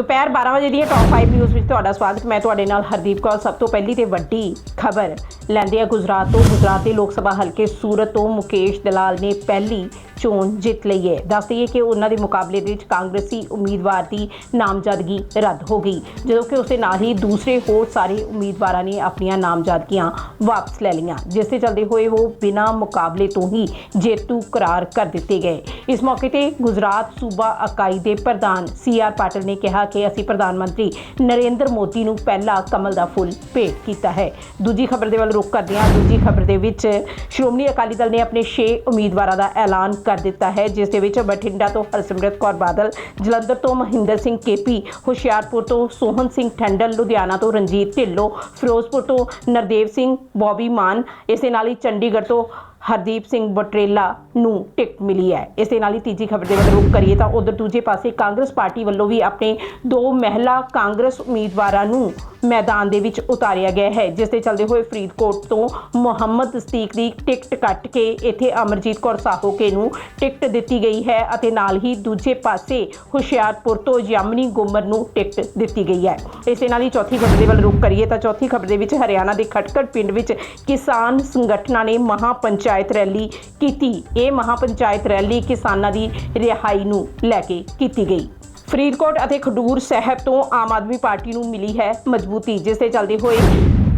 ਦੁਪਹਿਰ 12 ਵਜੇ ਦੀਆਂ ਟੌਪ 5 ਨਿਊਜ਼ ਵਿੱਚ ਤੁਹਾਡਾ ਸਵਾਗਤ। ਮੈਂ ਤੁਹਾਡੇ ਨਾਲ ਹਰਦੀਪ ਕੌਰ। ਸਭ ਤੋਂ ਪਹਿਲੀ ਤੇ ਵੱਡੀ ਖਬਰ ਲੈਂਦੇ ਆ ਗੁਜਰਾਤ ਤੋਂ। ਗੁਜਰਾਤ ਦੇ ਲੋਕ ਸਭਾ ਹਲਕੇ ਸੂਰਤ ਤੋਂ ਮੁਕੇਸ਼ ਦਲਾਲ ਨੇ ਪਹਿਲੀ ਚੋਣ ਜਿੱਤ ਲਈ ਹੈ। ਦੱਸ ਦਈਏ ਕਿ ਉਹਨਾਂ ਦੇ ਮੁਕਾਬਲੇ ਦੇ ਵਿੱਚ ਕਾਂਗਰਸੀ ਉਮੀਦਵਾਰ ਦੀ ਨਾਮਜ਼ਦਗੀ ਰੱਦ ਹੋ ਗਈ। ਜਦੋਂ ਕਿ ਉਸੇ ਨਾਲ ਹੀ ਦੂਸਰੇ ਹੋਰ ਸਾਰੇ ਉਮੀਦਵਾਰਾਂ ਨੇ ਆਪਣੀਆਂ ਨਾਮਜ਼ਦਗੀਆਂ ਵਾਪਸ ਲੈ ਲਈਆਂ, ਜਿਸ ਦੇ ਚਲਦੇ ਹੋਏ ਉਹ ਬਿਨਾਂ ਮੁਕਾਬਲੇ ਤੋਂ ਹੀ ਜੇਤੂ ਕਰਾਰ ਕਰ ਦਿੱਤੇ ਗਏ। ਇਸ ਮੌਕੇ ਤੇ ਗੁਜਰਾਤ ਸੂਬਾ ਇਕਾਈ ਦੇ ਪ੍ਰਧਾਨ ਸੀ ਆਰ ਪਾਟਿਲ ਨੇ ਕਿਹਾ ਕਿ ਅਸੀਂ ਪ੍ਰਧਾਨ ਮੰਤਰੀ ਨਰਿੰਦਰ ਮੋਦੀ ਨੂੰ ਪਹਿਲਾ ਕਮਲ ਦਾ ਫੁੱਲ ਭੇਟ ਕੀਤਾ ਹੈ। ਦੂਜੀ ਖਬਰ ਦੇ ਵੱਲ ਰੁਖ ਕਰਦੇ ਹਾਂ। ਦੂਜੀ ਖਬਰ ਦੇ ਵਿੱਚ ਸ਼੍ਰੋਮਣੀ ਅਕਾਲੀ ਦਲ ਨੇ ਆਪਣੇ 6 ਉਮੀਦਵਾਰਾਂ ਦਾ ਐਲਾਨ ਕਰ ਦਿੱਤਾ ਹੈ, ਜਿਸ ਦੇ ਵਿੱਚ ਬਠਿੰਡਾ ਤੋਂ ਹਰਸਿਮਰਤ ਕੌਰ ਬਾਦਲ, ਜਲੰਧਰ ਤੋਂ ਮਹਿੰਦਰ ਸਿੰਘ ਕੇਪੀ, ਹੁਸ਼ਿਆਰਪੁਰ ਤੋਂ ਸੋਹਨ ਸਿੰਘ ਠੰਡਲ, ਲੁਧਿਆਣਾ ਤੋਂ ਰਣਜੀਤ ਢਿੱਲੋਂ, ਫਿਰੋਜ਼ਪੁਰ ਤੋਂ ਨਰਦੇਵ ਸਿੰਘ ਬੌਬੀ ਮਾਨ, ਇਸੇ ਨਾਲ ਹੀ ਚੰਡੀਗੜ੍ਹ ਤੋਂ ਹਰਦੀਪ ਸਿੰਘ ਬਟਰੇਲਾ ਨੂੰ ਟਿਕਟ ਮਿਲੀ ਹੈ। ਇਸੇ ਨਾਲ ਹੀ ਤੀਜੀ ਖਬਰ ਦੇ ਵੱਲ ਰੁਖ ਕਰੀਏ ਤਾਂ ਉਧਰ ਦੂਜੇ ਪਾਸੇ ਕਾਂਗਰਸ ਪਾਰਟੀ ਵੱਲੋਂ ਵੀ ਆਪਣੇ ਦੋ ਮਹਿਲਾ ਕਾਂਗਰਸ ਉਮੀਦਵਾਰਾਂ ਨੂੰ ਮੈਦਾਨ ਦੇ ਵਿੱਚ ਉਤਾਰਿਆ ਗਿਆ ਹੈ, ਜਿਸ ਦੇ ਚੱਲਦੇ ਹੋਏ ਫਰੀਦਕੋਟ ਤੋਂ ਮੁਹੰਮਦ ਸਦੀਕ ਦੀ ਟਿਕਟ ਕੱਟ ਕੇ ਇੱਥੇ ਅਮਰਜੀਤ ਕੌਰ ਸਾਹੋਕੇ ਨੂੰ ਟਿਕਟ ਦਿੱਤੀ ਗਈ ਹੈ ਅਤੇ ਨਾਲ ਹੀ ਦੂਜੇ ਪਾਸੇ ਹੁਸ਼ਿਆਰਪੁਰ ਤੋਂ ਯਮਨੀ ਗੁੰਮਰ ਨੂੰ ਟਿਕਟ ਦਿੱਤੀ ਗਈ ਹੈ। ਇਸੇ ਨਾਲ ਹੀ ਚੌਥੀ ਖਬਰ ਦੇ ਵੱਲ ਰੁਖ ਕਰੀਏ ਤਾਂ ਚੌਥੀ ਖਬਰ ਦੇ ਵਿੱਚ ਹਰਿਆਣਾ ਦੇ ਖਟਕੜ ਪਿੰਡ ਵਿੱਚ ਕਿਸਾਨ ਸੰਗਠਨਾਂ ਨੇ ਮਹਾ ਪੰਚਾਇਤ ਰੈਲੀ ਕੀਤੀ। ਇਹ ਮਹਾ ਪੰਚਾਇਤ ਰੈਲੀ ਕਿਸਾਨਾਂ ਦੀ ਰਿਹਾਈ ਨੂੰ ਲੈ ਕੇ ਕੀਤੀ ਗਈ। ਫਰੀਦਕੋਟ ਅਤੇ ਖਡੂਰ ਸਾਹਿਬ ਤੋਂ ਆਮ ਆਦਮੀ ਪਾਰਟੀ ਨੂੰ ਮਿਲੀ ਹੈ ਮਜ਼ਬੂਤੀ, ਜਿਸ ਦੇ ਚੱਲਦੇ ਹੋਏ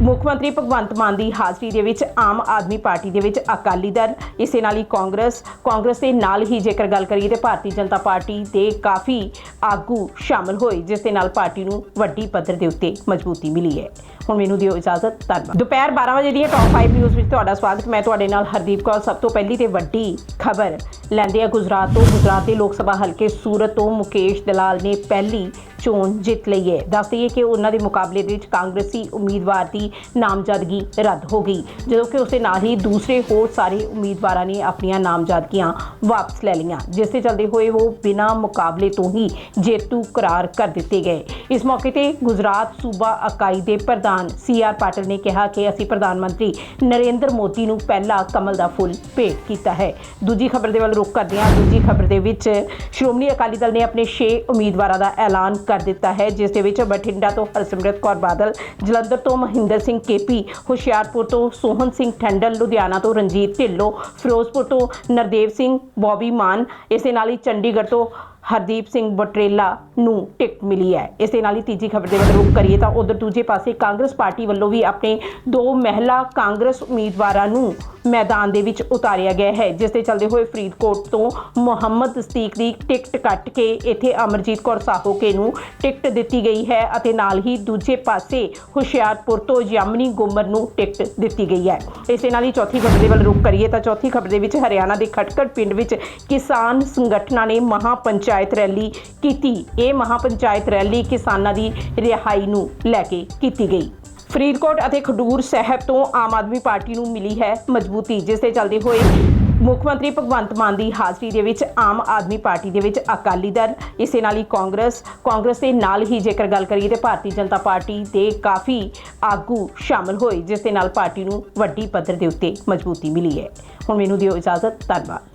ਮੁੱਖ ਮੰਤਰੀ ਭਗਵੰਤ ਮਾਨ ਦੀ ਹਾਜ਼ਰੀ ਦੇ ਵਿੱਚ ਆਮ ਆਦਮੀ ਪਾਰਟੀ ਦੇ ਵਿੱਚ ਅਕਾਲੀ ਦਲ, ਇਸੇ ਨਾਲ ਹੀ ਕਾਂਗਰਸ ਕਾਂਗਰਸ ਦੇ ਨਾਲ ਹੀ ਜੇਕਰ ਗੱਲ ਕਰੀਏ ਤੇ ਭਾਰਤੀ ਜਨਤਾ ਪਾਰਟੀ ਦੇ ਕਾਫੀ ਆਗੂ ਸ਼ਾਮਲ ਹੋਏ, ਜਿਸ ਦੇ ਨਾਲ ਪਾਰਟੀ ਨੂੰ ਵੱਡੀ ਪੱਧਰ ਦੇ ਉੱਤੇ ਮਜ਼ਬੂਤੀ ਮਿਲੀ ਹੈ। ਹੁਣ ਮੈਨੂੰ ਦਿਓ ਇਜਾਜ਼ਤ, ਧੰਨਵਾਦ। ਦੁਪਹਿਰ 12 ਵਜੇ ਦੀਆਂ ਟੌਪ 5 ਨਿਊਜ਼ ਵਿੱਚ ਤੁਹਾਡਾ ਸਵਾਗਤ। ਮੈਂ ਤੁਹਾਡੇ ਨਾਲ ਹਰਦੀਪ ਕੌਰ। ਸਭ ਤੋਂ ਪਹਿਲੀ ਤੇ ਵੱਡੀ ਖਬਰ ਲੈਂਦੇ ਆ ਗੁਜਰਾਤ ਤੋਂ। ਗੁਜਰਾਤ ਦੇ ਲੋਕ ਸਭਾ ਹਲਕੇ ਸੂਰਤ ਤੋਂ ਮੁਕੇਸ਼ ਦਲਾਲ ਨੇ ਪਹਿਲੀ ਚੋਣ ਜਿੱਤ ਲਈ ਹੈ। ਦੱਸ ਦਈਏ ਕਿ ਉਹਨਾਂ ਦੇ ਮੁਕਾਬਲੇ ਦੇ ਵਿੱਚ ਕਾਂਗਰਸੀ ਉਮੀਦਵਾਰ ਦੀ ਨਾਮਜ਼ਦਗੀ ਰੱਦ ਹੋ ਗਈ। ਜਦੋਂ ਕਿ ਉਸੇ ਨਾਲ ਹੀ ਦੂਸਰੇ ਹੋਰ ਸਾਰੇ ਉਮੀਦਵਾਰਾਂ ਨੇ ਆਪਣੀਆਂ ਨਾਮਜ਼ਦਗੀਆਂ ਵਾਪਸ ਲੈ ਲਈਆਂ, ਜਿਸ ਦੇ ਚੱਲਦੇ ਹੋਏ ਉਹ ਬਿਨਾਂ ਮੁਕਾਬਲੇ ਤੋਂ ਹੀ ਜੇਤੂ ਕਰਾਰ ਕਰ ਦਿੱਤੇ ਗਏ। ਇਸ ਮੌਕੇ ਤੇ ਗੁਜਰਾਤ ਸੂਬਾ ਇਕਾਈ ਦੇ ਪ੍ਰਧਾਨ ਸੀ ਆਰ ਪਾਟਿਲ ਨੇ ਕਿਹਾ ਕਿ ਅਸੀਂ ਪ੍ਰਧਾਨ ਮੰਤਰੀ ਨਰਿੰਦਰ ਮੋਦੀ ਨੂੰ ਪਹਿਲਾ ਕਮਲ ਦਾ ਫੁੱਲ ਭੇਟ ਕੀਤਾ ਹੈ। ਦੂਜੀ ਖਬਰ ਦੇ ਵੱਲ ਰੁਖ ਕਰਦੇ ਹਾਂ। ਦੂਜੀ ਖਬਰ ਦੇ ਵਿੱਚ ਸ਼੍ਰੋਮਣੀ ਅਕਾਲੀ ਦਲ ਨੇ ਆਪਣੇ 6 ਉਮੀਦਵਾਰਾਂ ਦਾ ਐਲਾਨ ਕਰ ਦਿੱਤਾ ਹੈ, ਜਿਸ ਦੇ ਵਿੱਚ ਬਠਿੰਡਾ ਤੋਂ ਹਰਸਿਮਰਤ ਕੌਰ ਬਾਦਲ, ਜਲੰਧਰ ਤੋਂ ਮਹਿੰਦਰ ਸਿੰਘ ਕੇਪੀ, ਹੁਸ਼ਿਆਰਪੁਰ ਤੋਂ ਸੋਹਨ ਸਿੰਘ ਠੰਡਲ, ਲੁਧਿਆਣਾ ਤੋਂ ਰਣਜੀਤ ਢਿੱਲੋਂ, ਫਿਰੋਜ਼ਪੁਰ ਤੋਂ ਨਰਦੇਵ ਸਿੰਘ ਬੌਬੀ ਮਾਨ, ਇਸੇ ਨਾਲ ਹੀ ਚੰਡੀਗੜ੍ਹ ਤੋਂ ਹਰਦੀਪ ਸਿੰਘ ਬਟਰੇਲਾ ਨੂੰ ਟਿਕਟ ਮਿਲੀ ਹੈ। ਇਸੇ ਨਾਲ ਹੀ ਤੀਜੀ ਖਬਰ ਦੇ ਵੱਲ ਰੁਖ ਕਰੀਏ ਤਾਂ ਉਧਰ ਦੂਜੇ ਪਾਸੇ ਕਾਂਗਰਸ ਪਾਰਟੀ ਵੱਲੋਂ ਵੀ ਆਪਣੇ ਦੋ ਮਹਿਲਾ ਕਾਂਗਰਸ ਉਮੀਦਵਾਰਾਂ ਨੂੰ ਮੈਦਾਨ ਦੇ ਵਿੱਚ ਉਤਾਰਿਆ ਗਿਆ ਹੈ, ਜਿਸ ਦੇ ਚੱਲਦੇ ਹੋਏ ਫਰੀਦਕੋਟ ਤੋਂ ਮੁਹੰਮਦ ਸਦੀਕ ਦੀ ਟਿਕਟ ਕੱਟ ਕੇ ਇੱਥੇ ਅਮਰਜੀਤ ਕੌਰ ਸਾਹੋਕੇ ਨੂੰ ਟਿਕਟ ਦਿੱਤੀ ਗਈ ਹੈ ਅਤੇ ਨਾਲ ਹੀ ਦੂਜੇ ਪਾਸੇ ਹੁਸ਼ਿਆਰਪੁਰ ਤੋਂ ਯਮਨੀ ਗੁੰਮਰ ਨੂੰ ਟਿਕਟ ਦਿੱਤੀ ਗਈ ਹੈ। ਇਸੇ ਨਾਲ ਹੀ ਚੌਥੀ ਖਬਰ ਦੇ ਵੱਲ ਰੁਖ ਕਰੀਏ ਤਾਂ ਚੌਥੀ ਖਬਰ ਦੇ ਵਿੱਚ ਹਰਿਆਣਾ ਦੇ ਖਟਕੜ ਪਿੰਡ ਵਿੱਚ ਕਿਸਾਨ ਸੰਗਠਨਾਂ ਨੇ ਮਹਾ ਪੰਚਾਇਤ ਰੈਲੀ ਕੀਤੀ। ਇਹ ਮਹਾ ਪੰਚਾਇਤ ਰੈਲੀ ਕਿਸਾਨਾਂ ਦੀ ਰਿਹਾਈ ਨੂੰ ਲੈ ਕੇ ਕੀਤੀ ਗਈ। ਫਰੀਦਕੋਟ ਅਤੇ ਖਡੂਰ ਸਾਹਿਬ ਤੋਂ ਆਮ ਆਦਮੀ ਪਾਰਟੀ ਨੂੰ ਮਿਲੀ ਹੈ ਮਜ਼ਬੂਤੀ, ਜਿਸ ਦੇ ਚੱਲਦੇ ਹੋਏ ਮੁੱਖ ਮੰਤਰੀ ਭਗਵੰਤ ਮਾਨ ਦੀ ਹਾਜ਼ਰੀ ਦੇ ਵਿੱਚ ਆਮ ਆਦਮੀ ਪਾਰਟੀ ਦੇ ਵਿੱਚ ਅਕਾਲੀ ਦਲ, ਇਸੇ ਨਾਲ ਹੀ ਕਾਂਗਰਸ ਕਾਂਗਰਸ ਦੇ ਨਾਲ ਹੀ ਜੇਕਰ ਗੱਲ ਕਰੀਏ ਤੇ ਭਾਰਤੀ ਜਨਤਾ ਪਾਰਟੀ ਦੇ ਕਾਫੀ ਆਗੂ ਸ਼ਾਮਲ ਹੋਏ, ਜਿਸ ਦੇ ਨਾਲ ਪਾਰਟੀ ਨੂੰ ਵੱਡੀ ਪੱਧਰ ਦੇ ਉੱਤੇ ਮਜ਼ਬੂਤੀ ਮਿਲੀ ਹੈ। ਹੁਣ ਮੈਨੂੰ ਦਿਓ ਇਜਾਜ਼ਤ, ਧੰਨਵਾਦ।